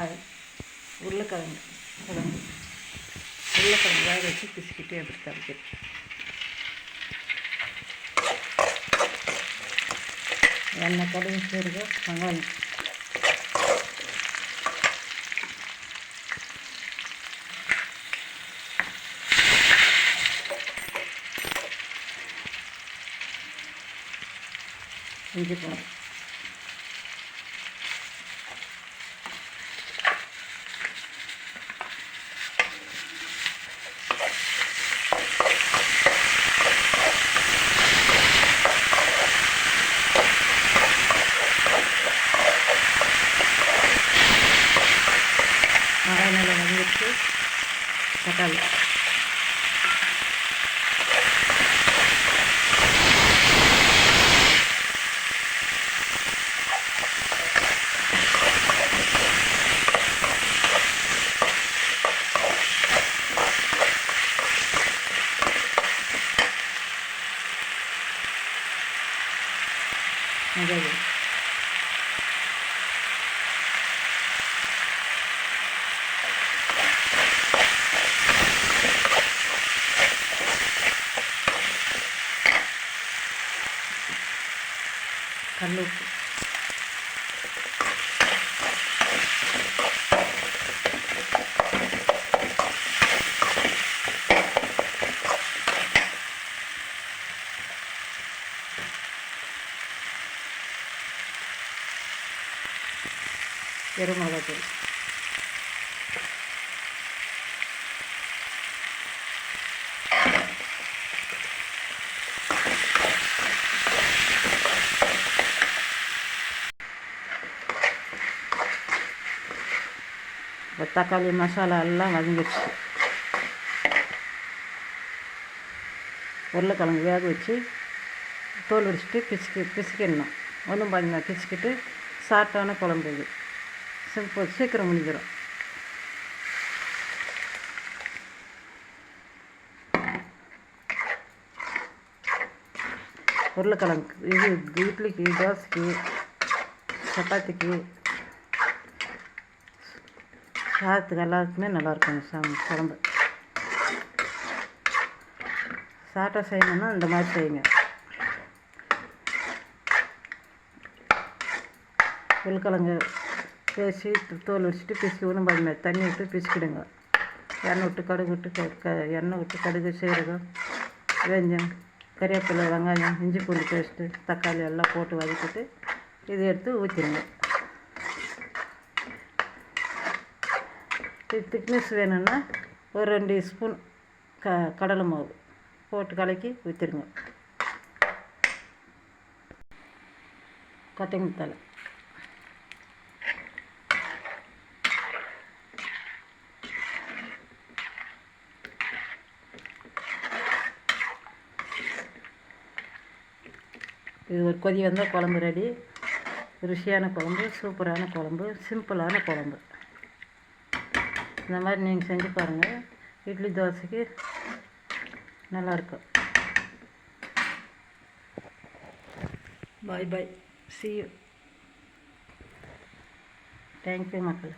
அது உருளைக்கிழங்கு கிழங்கு. உருளைக்கிழங்கு வேக வச்சு பிசுக்கிட்டு எப்படி தவிக்கிறது எண்ணெய் கடுகு சீரகம் வெங்காயம். இஞ்சி பூண்டு வெங்காயம் நல்லா வதங்கிட்டு dejarlo. గరం అలా இப்போ தக்காளி மசாலா எல்லாம் வதங்கிடுச்சு உருளைக்கிழங்கு வேக வச்சு தோல் உரிச்சிட்டு பிசுக்கி பிசுக்கிடணும் ஒன்றும் பாதிமா பிசுக்கிட்டு சாப்பிட்டான குழம்பு இது சிம்பிள் சீக்கிரம் முடிஞ்சிடும் உருளைக்கிழங்கு இது இட்லிக்கு தோசைக்கு சப்பாத்திக்கு சாதத்துக்கு எல்லாத்துக்குமே நல்லாயிருக்கும் சாமி குழம்பு. சாட்டை செய்யணும்னா இந்த மாதிரி செய்யுங்க. உருளைக்கிழங்கு பேசி தோல் வச்சுட்டு பிசுக்கி ஒன்றும் பாருங்க தண்ணி விட்டு பிசுக்கிடுங்க. எண்ணெய் விட்டு கடுகு விட்டு க க எண்ணெய் விட்டு கடுகு சீரகம் வெஞ்சம் கறிவேப்பிலை வெங்காயம் இஞ்சி பூண்டு பேஸ்ட்டு தக்காளி எல்லாம் போட்டு வதக்கிட்டு இதை எடுத்து ஊற்றிடுங்க திக்னஸ் வேணும்னா ஒரு ரெண்டு ஸ்பூன் க கடலை மாவு போட்டு கலக்கி ஊற்றிடுங்க கொத்தமல்லி தலை இது ஒரு கொதி வந்தால் குழம்பு ரெடி ருசியான குழம்பு சூப்பரான குழம்பு சிம்பிளான குழம்பு. இந்த மாதிரி நீங்கள் செஞ்சு பாருங்கள் இட்லி தோசைக்கு நல்லாயிருக்கும் bye bye see you thank you மக்கள்.